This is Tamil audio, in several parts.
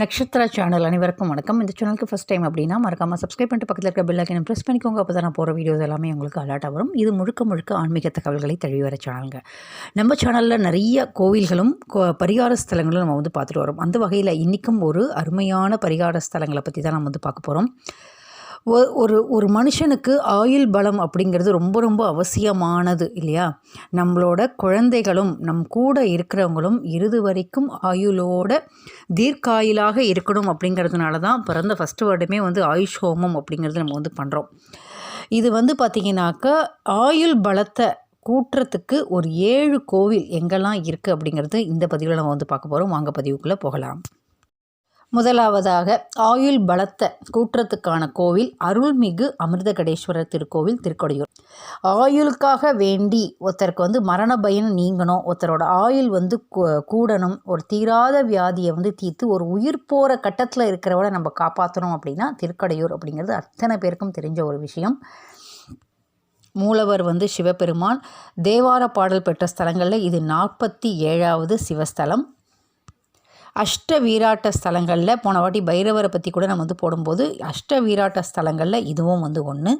நட்சத்திர சேனல் அனைவருக்கும் வணக்கம். இந்த சேனலுக்கு ஃபஸ்ட் டைம் அப்படின்னா மறக்காமல் சப்ஸ்கிரைப் பண்ணிட்டு பக்கத்தில் இருக்க பெல் ஐக்கனை ப்ரெஸ் பண்ணிக்கோங்க. அப்போ தான் நான் போகிற வீடியோஸ் எல்லாமே உங்களுக்கு அலர்ட்டாக வரும். இது முழுக்க முழுக்க ஆன்மீக தகவல்களை தழுவி வர சேனலுங்க நம்ம சேனலில் நிறைய கோவில்களும் கோ பரிகார ஸ்தலங்களும் நம்ம வந்து பார்த்துட்டு வரோம். அந்த வகையில் இன்றைக்கும் ஒரு அருமையான பரிகார ஸ்தலங்களை பற்றி தான் நம்ம வந்து பார்க்க போகிறோம் ஒரு ஒரு மனுஷனுக்கு ஆயுள் பலம் அப்படிங்கிறது ரொம்ப ரொம்ப அவசியமானது இல்லையா? நம்மளோட குழந்தைகளும் நம் கூட இருக்கிறவங்களும் இறுதி வரைக்கும் ஆயுளோட தீர்க்காயுளாக இருக்கணும் அப்படிங்கிறதுனால தான் பிறந்த ஃபஸ்ட்டு வருடமே வந்து ஆயுஷ் ஹோமம் அப்படிங்கிறது நம்ம வந்து பண்ணுறோம் இது வந்து பார்த்திங்கனாக்கா ஆயுள் பலத்தை கூட்டுறதுக்கு ஒரு ஏழு கோவில் எங்கெல்லாம் இருக்குது அப்படிங்கிறது இந்த பதிவில் நம்ம வந்து பார்க்க போகிறோம் வாங்க பதிவுக்குள்ளே போகலாம். முதலாவதாக ஆயுள் பலத்த கூற்றத்துக்கான கோவில் அருள்மிகு அமிர்தகடேஸ்வரர் திருக்கோவில் திருக்கொடையூர். ஆயுளுக்காக வேண்டி ஒருத்தருக்கு வந்து மரண பயன் நீங்கணும் ஒருத்தரோட ஆயுள் வந்து கூ- கூடணும் ஒரு தீராத வியாதியை வந்து தீர்த்து ஒரு உயிர் போகிற கட்டத்தில் இருக்கிறவரை நம்ம காப்பாற்றணும் அப்படின்னா திருக்கடையூர் அப்படிங்கிறது அத்தனை பேருக்கும் தெரிஞ்ச ஒரு விஷயம். மூலவர் வந்து சிவபெருமான் தேவார பாடல் பெற்ற ஸ்தலங்களில் இது நாற்பத்தி ஏழாவது சிவஸ்தலம். அஷ்ட வீராட்ட ஸ்தலங்களில் போன வாட்டி பைரவரை பற்றி கூட நம்ம வந்து போடும்போது அஷ்ட வீராட்ட ஸ்தலங்களில் இதுவும் வந்து ஒன்று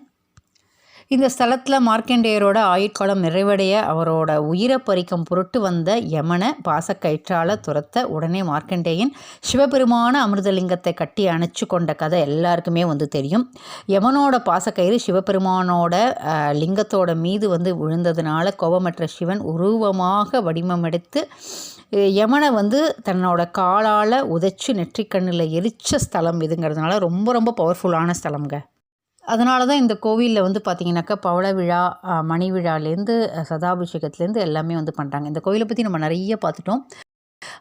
இந்த ஸ்தலத்தில் மார்க்கண்டேயரோட ஆயுட்காலம் நிறைவடைய அவரோட உயிரை பறிக்கும் பொருட்டு வந்த யமனை பாசக்கயிற்றால துரத்த உடனே மார்க்கண்டேயன் சிவபெருமான அமிர்தலிங்கத்தை கட்டி அணைச்சு கொண்ட கதை எல்லாருக்குமே வந்து தெரியும். யமனோட பாசக்கயிறு சிவபெருமானோட லிங்கத்தோட மீது வந்து விழுந்ததுனால கோபமற்ற சிவன் உருவமாக வடிவமெடுத்து யமனை வந்து தன்னோட காலால் உதைச்சு நெற்றிக்கண்ணில் எரிச்ச ஸ்தலம் இதுங்கிறதுனால ரொம்ப ரொம்ப பவர்ஃபுல்லான ஸ்தலம்ங்க. அதனால தான் இந்த கோவிலில் வந்து பார்த்திங்கனாக்கா பவள விழா மணி விழாலேருந்து சதாபிஷேகத்துலேருந்து எல்லாமே வந்து பண்ணுறாங்க இந்த கோவிலை பற்றி நம்ம நிறைய பார்த்துட்டோம்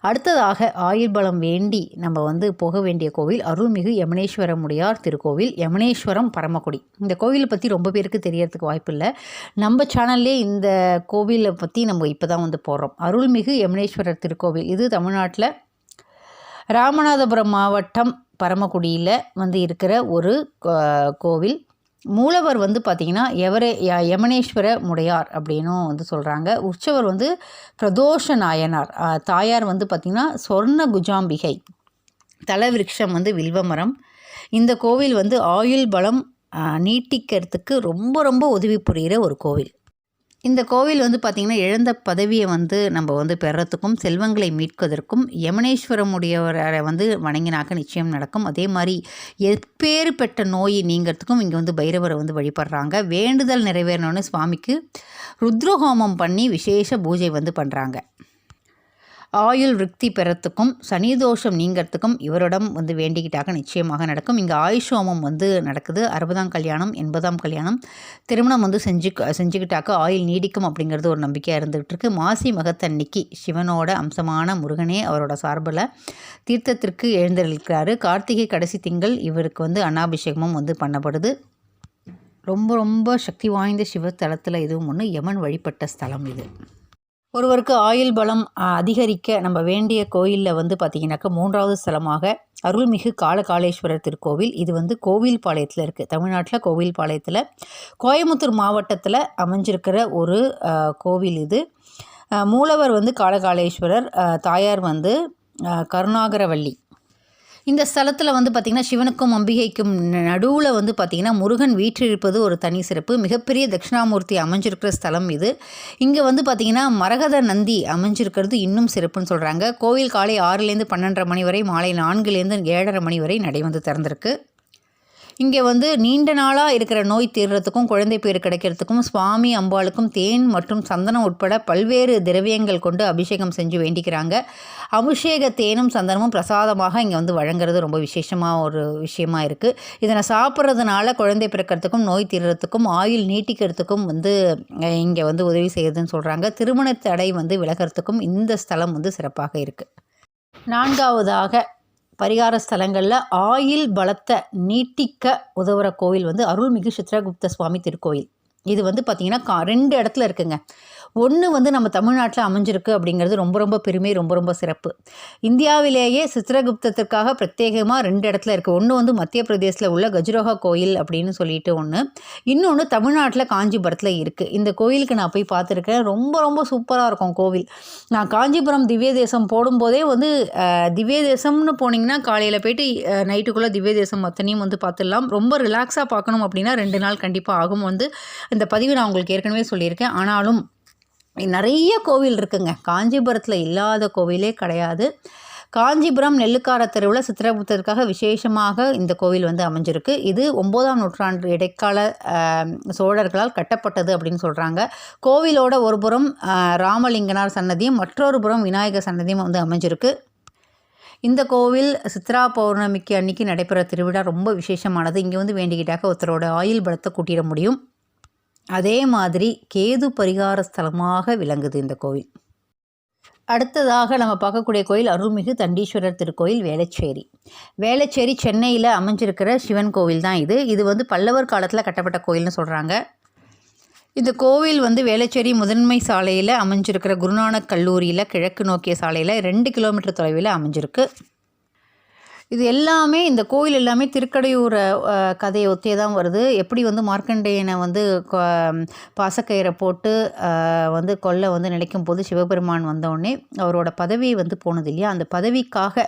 அடுத்ததாக ஆயுள் பலம் வேண்டி நம்ம வந்து போக வேண்டிய கோவில் அருள்மிகு யமுனேஸ்வரமுடையார் திருக்கோவில் யமுனேஸ்வரம் பரமக்குடி. இந்த கோவிலை பற்றி ரொம்ப பேருக்கு தெரியறதுக்கு வாய்ப்பு இல்லை நம்ம சேனல்லே இந்த கோவிலை பற்றி நம்ம இப்போ தான் வந்து போடுறோம் அருள்மிகு யமுனேஸ்வரர் திருக்கோவில். இது தமிழ்நாட்டில் ராமநாதபுரம் மாவட்டம் பரமக்குடியில் வந்து இருக்கிற ஒரு கோவில். மூலவர் வந்து பார்த்திங்கன்னா எவரே யமனேஸ்வர முடையார் அப்படின்னும் வந்து சொல்கிறாங்க உற்சவர் வந்து பிரதோஷ நாயனார். தாயார் வந்து பார்த்திங்கன்னா சொர்ண குஜாம்பிகை. தலவிருட்சம் வந்து வில்வமரம். இந்த கோவில் வந்து ஆயுள் பலம் நீட்டிக்கிறதுக்கு ரொம்ப ரொம்ப உதவி புரிகிற ஒரு கோவில். இந்த கோவில் வந்து பார்த்திங்கன்னா இழந்த பதவியை வந்து நம்ம வந்து பெறத்துக்கும் செல்வங்களை மீட்பதற்கும் யமனேஸ்வரம் உடையவரை வந்து வணங்கினாக்க நிச்சயம் நடக்கும். அதே மாதிரி எப்பேறுபட்ட நோய் நீங்கிறதுக்கும் இங்கே வந்து பைரவரை வந்து வழிபடுறாங்க. வேண்டுதல் நிறைவேறணும்னு சுவாமிக்கு ருத்ரஹோமம் பண்ணி விசேஷ பூஜை வந்து பண்ணுறாங்க ஆயுள் விருத்தி பெறத்துக்கும் சனி தோஷம் நீங்கிறதுக்கும் இவரிடம் வந்து வேண்டிக்கிட்டாக நிச்சயமாக நடக்கும். இங்கே ஆயுஷ் ஹோமம் வந்து நடக்குது. அறுபதாம் கல்யாணம் எண்பதாம் கல்யாணம். திருமணம் வந்து செஞ்சு செஞ்சுக்கிட்டாக்க ஆயுள் நீடிக்கும் அப்படிங்கிறது ஒரு நம்பிக்கையாக இருந்துகிட்டு இருக்குது மாசி மகத்தன்னைக்கு சிவனோட அம்சமான முருகனே அவரோட சார்பில் தீர்த்தத்திற்கு எழுந்திருக்கிறாரு. கார்த்திகை கடைசி திங்கள் இவருக்கு வந்து அன்னாபிஷேகமும் வந்து பண்ணப்படுது. ரொம்ப ரொம்ப சக்தி வாய்ந்த சிவத்தலத்தில் இதுவும் ஒன்று யமன் வழிபட்ட ஸ்தலம் இது. ஒருவருக்கு ஆயுள் பலம் அதிகரிக்க நம்ம வேண்டிய கோயிலில் வந்து பார்த்திங்கனாக்கா மூன்றாவது ஸ்தலமாக அருள்மிகு காலகாலேஸ்வரர் திருக்கோவில். இது வந்து கோவில்பாளையத்தில் இருக்குது தமிழ்நாட்டில் கோவில்பாளையத்தில் கோயமுத்தூர் மாவட்டத்தில் அமைஞ்சிருக்கிற ஒரு கோவில் இது. மூலவர் வந்து காலகாலேஸ்வரர் தாயார் வந்து கருணாகரவள்ளி இந்த ஸ்தலத்தில் வந்து பார்த்திங்கன்னா சிவனுக்கும் அம்பிகைக்கும் நடுவில் வந்து பார்த்திங்கன்னா முருகன் வீற்றிருப்பது ஒரு தனி சிறப்பு. மிகப்பெரிய தட்சிணாமூர்த்தி அமைஞ்சிருக்கிற ஸ்தலம் இது. இங்கே வந்து பார்த்திங்கன்னா மரகத நந்தி அமைஞ்சிருக்கிறது இன்னும் சிறப்புன்னு சொல்கிறாங்க கோவில் காலை ஆறுலேருந்து பன்னெண்டரை மணி வரை மாலை நான்குலேருந்து ஏழரை மணி வரை நடை வந்து திறந்திருக்கு. இங்கே வந்து நீண்ட நாளாக இருக்கிற நோய் தீர்றதுக்கும் குழந்தை பேர் கிடைக்கிறதுக்கும் சுவாமி அம்பாளுக்கும் தேன் மற்றும் சந்தனம் உட்பட பல்வேறு திரவியங்கள் கொண்டு அபிஷேகம் செஞ்சு வேண்டிக்கிறாங்க. அபிஷேக தேனும் சந்தனமும் பிரசாதமாக இங்கே வந்து வழங்குறது ரொம்ப விசேஷமாக ஒரு விஷயமா இருக்குது இதனை சாப்பிட்றதுனால குழந்தை பிறக்கிறதுக்கும் நோய் தீர்றதுக்கும் ஆயுள் நீட்டிக்கிறதுக்கும் வந்து இங்கே வந்து உதவி செய்யுதுன்னு சொல்கிறாங்க திருமண தடை வந்து விலகிறதுக்கும் இந்த ஸ்தலம் வந்து சிறப்பாக இருக்குது நான்காவதாக பரிகார ஸ்தலங்களில் ஆயில் பலத்தை நீட்டிக்க உதவுற கோவில் வந்து அருள்மிகு சித்ரகுப்த சுவாமி திருக்கோயில் இது வந்து பார்த்திங்கன்னா கா ரெண்டு இடத்துல இருக்குங்க. ஒன்று வந்து நம்ம தமிழ்நாட்டில் அமைஞ்சிருக்கு அப்படிங்கிறது ரொம்ப ரொம்ப பெருமை ரொம்ப ரொம்ப சிறப்பு. இந்தியாவிலேயே சித்திரகுப்தத்திற்காக பிரத்யேகமாக ரெண்டு இடத்துல இருக்குது ஒன்று வந்து மத்திய பிரதேசத்தில் உள்ள கஜுரோகா கோயில் அப்படின்னு சொல்லிட்டு ஒன்று இன்னொன்று தமிழ்நாட்டில் காஞ்சிபுரத்தில் இருக்குது இந்த கோயிலுக்கு நான் போய் பார்த்துருக்கேன். ரொம்ப ரொம்ப சூப்பராக இருக்கும் கோவில். நான் காஞ்சிபுரம் திவ்ய தேசம் போடும்போதே வந்து திவ்ய தேசம்னு போனீங்கன்னா காலையில் போயிட்டு நைட்டுக்குள்ளே திவ்ய தேசம் அத்தனையும் வந்து பார்த்துடலாம். ரொம்ப ரிலாக்ஸாக பார்க்கணும் அப்படின்னா ரெண்டு நாள் கண்டிப்பாக ஆகும் வந்து இந்த பதிவு நான் உங்களுக்கு ஏற்கனவே சொல்லியிருக்கேன். ஆனாலும் நிறைய கோவில் இருக்குங்க. காஞ்சிபுரத்தில் இல்லாத கோவிலே கிடையாது. காஞ்சிபுரம் நெல்லுக்கார தெருவில் சித்திரகுப்தருக்காக விசேஷமாக இந்த கோவில் வந்து அமைஞ்சிருக்கு. இது ஒம்போதாம் நூற்றாண்டு இடைக்கால சோழர்களால் கட்டப்பட்டது அப்படின்னு சொல்கிறாங்க கோவிலோட ஒரு புறம் ராமலிங்கனார் சன்னதியும் மற்றொரு புறம் விநாயகர் சன்னதியும் வந்து அமைஞ்சிருக்கு. இந்த கோவில் சித்ரா பௌர்ணமிக்கு அன்னைக்கு நடைபெற திருவிழா ரொம்ப விசேஷமானது. இங்கே வந்து வேண்டிக்கிட்டாக்க ஒருத்தரோட ஆயுள் பலத்தை கூட்டிட முடியும். அதே மாதிரி கேது பரிகார ஸ்தலமாக விளங்குது இந்த கோவில். அடுத்ததாக நம்ம பார்க்கக்கூடிய கோயில் அருள்மிகு தண்டீஸ்வரர் திருக்கோயில் வேளச்சேரி. வேளச்சேரி சென்னையில் அமைஞ்சிருக்கிற சிவன் கோவில் தான் இது. இது வந்து பல்லவர் காலத்தில் கட்டப்பட்ட கோயில்னு சொல்கிறாங்க இந்த கோவில் வந்து வேளச்சேரி முதன்மை சாலையில் அமைஞ்சிருக்கிற குருநானக் கல்லூரியில் கிழக்கு நோக்கிய சாலையில் ரெண்டு கிலோமீட்டர் தொலைவில் அமைஞ்சிருக்கு. இது எல்லாமே இந்த கோயில் எல்லாமே திருக்கடையூர் கதையை ஒத்தியே தான் வருது. எப்படி வந்து மார்க்கண்டேயனை வந்து பாசக்கயிறை போட்டு வந்து கொல்ல வந்து நினைக்கும் போது சிவபெருமான் வந்தோடனே அவரோட பதவி வந்து போனது இல்லையா? அந்த பதவிக்காக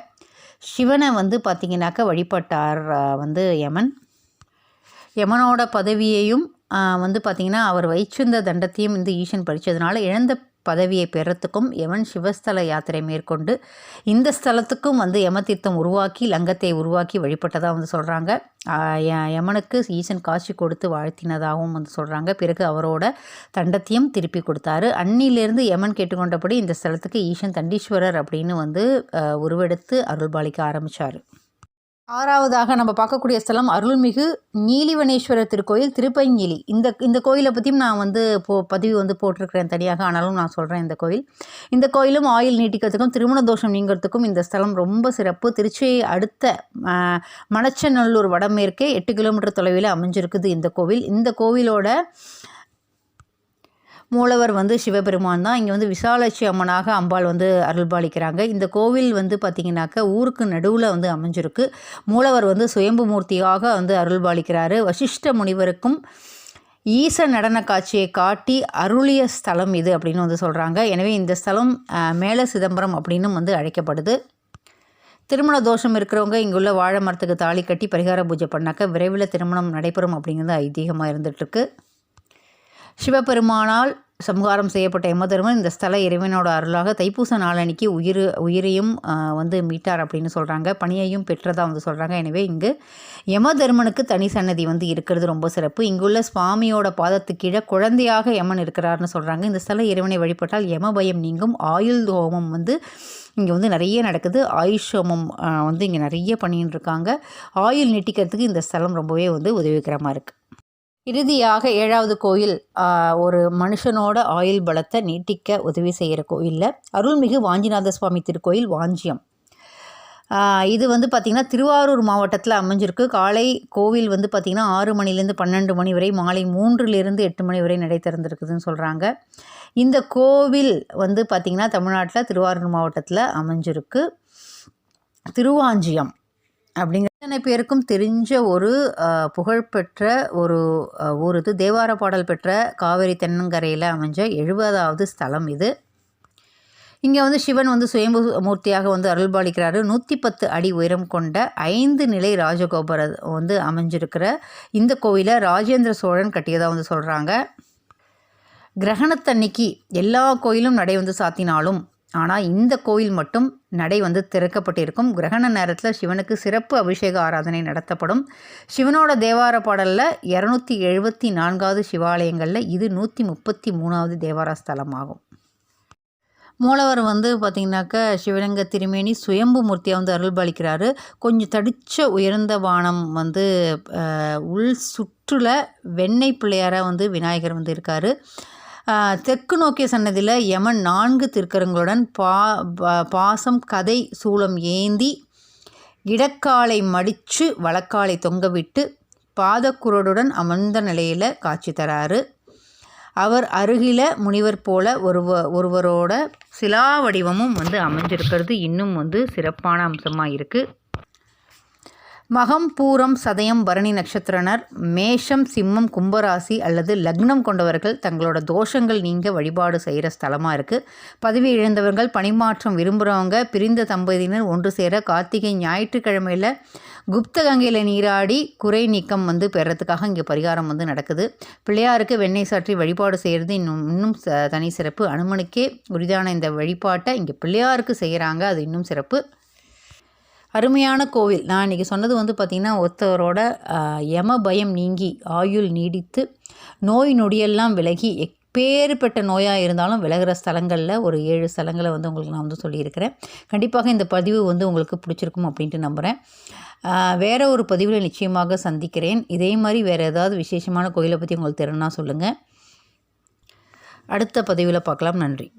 சிவனை வந்து பார்த்திங்கனாக்கா வழிபட்டார் வந்து யமன். யமனோட பதவியையும் வந்து பார்த்திங்கன்னா அவர் வைச்சிருந்த தண்டத்தையும் இந்த ஈசன் பறித்ததுனால இழந்த பதவியை பெறத்துக்கும் யமன் சிவஸ்தல யாத்திரை மேற்கொண்டு இந்த ஸ்தலத்துக்கும் வந்து யமதீர்த்தம் உருவாக்கி லங்கத்தை உருவாக்கி வழிபட்டதாக வந்து சொல்கிறாங்க யமனுக்கு ஈசன் காட்சி கொடுத்து வாழ்த்தினதாகவும் வந்து சொல்கிறாங்க பிறகு அவரோட தண்டத்தையும் திருப்பி கொடுத்தாரு. அன்னிலிருந்து யமன் கேட்டுக்கொண்டபடி இந்த ஸ்தலத்துக்கு ஈசன் தண்டீஸ்வரர் அப்படின்னு வந்து உருவெடுத்து அருள்பாலிக்க ஆரம்பித்தார் ஆறாவதாக நம்ம பார்க்கக்கூடிய ஸ்தலம் அருள்மிகு நீலிவனேஸ்வரர் திருக்கோயில் திருப்பஞ்சீலி இந்த இந்த கோயிலை பற்றியும் நான் வந்து போ பதிவு வந்து போட்டிருக்கிறேன் தனியாக. ஆனாலும் நான் சொல்கிறேன் இந்த கோயில். இந்த கோயிலும் ஆயில் நீட்டிக்கிறதுக்கும் திருமண தோஷம் நீங்கிறதுக்கும் இந்த ஸ்தலம் ரொம்ப சிறப்பு. திருச்சியை அடுத்த மணச்சநல்லூர் வடமேற்கே எட்டு கிலோமீட்டர் தொலைவில் அமைஞ்சிருக்குது இந்த கோவில். இந்த கோவிலோட மூலவர் வந்து சிவபெருமான் தான். இங்கே வந்து விசாலாட்சி அம்மனாக அம்பாள் வந்து அருள்பாலிக்கிறாங்க. இந்த கோவில் வந்து பார்த்திங்கனாக்கா ஊருக்கு நடுவில் வந்து அமைஞ்சிருக்கு. மூலவர் வந்து சுயம்பு மூர்த்தியாக வந்து அருள்பாலிக்கிறாரு. வசிஷ்ட முனிவருக்கும் ஈச நடன காட்சியை காட்டி அருளிய ஸ்தலம் இது அப்படின்னு வந்து சொல்கிறாங்க எனவே இந்த ஸ்தலம் மேல சிதம்பரம் அப்படின்னு வந்து அழைக்கப்படுது. திருமண தோஷம் இருக்கிறவங்க இங்குள்ள வாழை மரத்துக்கு தாலி கட்டி பரிகார பூஜை பண்ணாக்க விரைவில் திருமணம் நடைபெறும் அப்படிங்கிறது ஐதீகமாக இருந்துகிட்ருக்கு சிவபெருமானால் சம்ஹாரம் செய்யப்பட்ட யமதர்மன் இந்த ஸ்தல இறைவனோட அருளாக தைப்பூச நாளன்னைக்கு உயிர் உயிரையும் வந்து மீட்டார் அப்படின்னு சொல்கிறாங்க பணியையும் பெற்றதாக வந்து சொல்கிறாங்க எனவே இங்கு யமதர்மனுக்கு தனி சன்னதி வந்து இருக்கிறது ரொம்ப சிறப்பு. இங்குள்ள சுவாமியோட பாதத்து கீழே குழந்தையாக யமன் இருக்கிறார்னு சொல்கிறாங்க இந்த ஸ்தல இறைவனை வழிபட்டால் யம பயம் நீங்கும். ஆயுள் ஹோமம் வந்து இங்கே வந்து நிறைய நடக்குது. ஆயுஷ் ஹோமம் வந்து இங்கே நிறைய பண்ணின்னு இருக்காங்க. ஆயுள் நீட்டிக்கிறதுக்கு இந்த ஸ்தலம் ரொம்பவே வந்து உதவிகரமாக இருக்குது இறுதியாக ஏழாவது கோயில் ஒரு மனுஷனோட ஆயுள் பலத்தை நீட்டிக்க உதவி செய்கிற கோயிலில் அருள்மிகு வாஞ்சிநாத சுவாமி திருக்கோயில் வாஞ்சியம். இது வந்து பார்த்திங்கன்னா திருவாரூர் மாவட்டத்தில் அமைஞ்சிருக்கு. காலை கோவில் வந்து பார்த்திங்கன்னா ஆறு மணிலேருந்து பன்னெண்டு மணி வரை மாலை மூன்றுலேருந்து எட்டு மணி வரை நடை திறந்திருக்குதுன்னு சொல்கிறாங்க இந்த கோவில் வந்து பார்த்திங்கன்னா தமிழ்நாட்டில் திருவாரூர் மாவட்டத்தில் அமைஞ்சிருக்கு. திருவாஞ்சியம். அப்படிங்கிற அத்தனை பேருக்கும் தெரிஞ்ச ஒரு புகழ்பெற்ற ஒரு ஊர் இது. தேவார பாடல் பெற்ற காவேரி தென்னங்கரையில் அமைஞ்ச எழுபதாவது ஸ்தலம் இது. இங்கே வந்து சிவன் வந்து சுயம்பு மூர்த்தியாக வந்து அருள்பாலிக்கிறாரு. நூற்றி பத்து அடி உயரம் கொண்ட ஐந்து நிலை ராஜகோபுர வந்து அமைஞ்சிருக்கிற இந்த கோவிலை ராஜேந்திர சோழன் கட்டியதாக வந்து சொல்கிறாங்க கிரகணத்தன்னைக்கு எல்லா கோயிலும் நடை வந்து சாத்தினாலும் ஆனால் இந்த கோயில் மட்டும் நடை வந்து திறக்கப்பட்டிருக்கும். கிரகண நேரத்தில் சிவனுக்கு சிறப்பு அபிஷேக ஆராதனை நடத்தப்படும். சிவனோட தேவார பாடலில் இரநூத்தி எழுபத்தி நான்காவது சிவாலயங்களில் இது நூற்றி முப்பத்தி மூணாவது தேவார ஸ்தலமாகும். மூலவர் வந்து பார்த்திங்கனாக்கா சிவலிங்க திருமேனி சுயம்பு மூர்த்தியாக வந்து அருள்பாலிக்கிறாரு. கொஞ்சம் தடித்த உயர்ந்த வானம் வந்து உள் சுற்றுல வெண்ணெய் பிள்ளையாராக வந்து விநாயகர் வந்து இருக்கார். தெற்கு நோக்கிய சன்னதியில் யமன் நான்கு திருக்கரங்களுடன் பா பாசம் கதை சூளம் ஏந்தி இடக்காலை மடித்து வழக்காலை தொங்கவிட்டு பாதக்குரடுடன் அமர்ந்த நிலையில் காட்சி தராரு. அவர் அருகில முனிவர் போல ஒருவ ஒருவரோட சிலா வடிவமும் வந்து அமைஞ்சிருக்கிறது. இன்னும் வந்து சிறப்பான அம்சமாக இருக்குது மகம் பூரம் சதயம் பரணி நட்சத்திரனர் மேஷம் சிம்மம் கும்பராசி அல்லது லக்னம் கொண்டவர்கள் தங்களோட தோஷங்கள் நீங்க வழிபாடு செய்கிற ஸ்தலமாக இருக்குது பதவி இழந்தவர்கள் பணிமாற்றம் விரும்புகிறவங்க பிரிந்த தம்பதியினர் ஒன்று சேர கார்த்திகை ஞாயிற்றுக்கிழமையில் குப்த கங்கையில் நீராடி குறை நீக்கம் வந்து பெறத்துக்காக இங்கே பரிகாரம் வந்து நடக்குது. பிள்ளையாருக்கு வெண்ணெய் சாற்றி வழிபாடு செய்கிறது இன்னும் இன்னும் ச- தனி சிறப்பு. அனுமனுக்கே உரிதான இந்த வழிபாட்டை இங்கே பிள்ளையாருக்கு செய்கிறாங்க அது இன்னும் சிறப்பு. அருமையான கோவில். நான் இன்றைக்கி சொன்னது வந்து பார்த்திங்கன்னா ஒருத்தவரோட யம பயம் நீங்கி ஆயுள் நீடித்து நோய் நொடியெல்லாம் விலகி எப்பேறுபட்ட நோயாக இருந்தாலும் விலகிற ஸ்தலங்களில் ஒரு ஏழு ஸ்தலங்களை வந்து உங்களுக்கு நான் வந்து சொல்லியிருக்கிறேன். கண்டிப்பாக இந்த பதிவு வந்து உங்களுக்கு பிடிச்சிருக்கும் அப்படின்ட்டு நம்புகிறேன் வேறு ஒரு பதிவில் நிச்சயமாக சந்திக்கிறேன். இதே மாதிரி வேறு ஏதாவது விசேஷமான கோயிலை பற்றி உங்களுக்கு தெரியும்னா சொல்லுங்கள் அடுத்த பதிவில் பார்க்கலாம். நன்றி.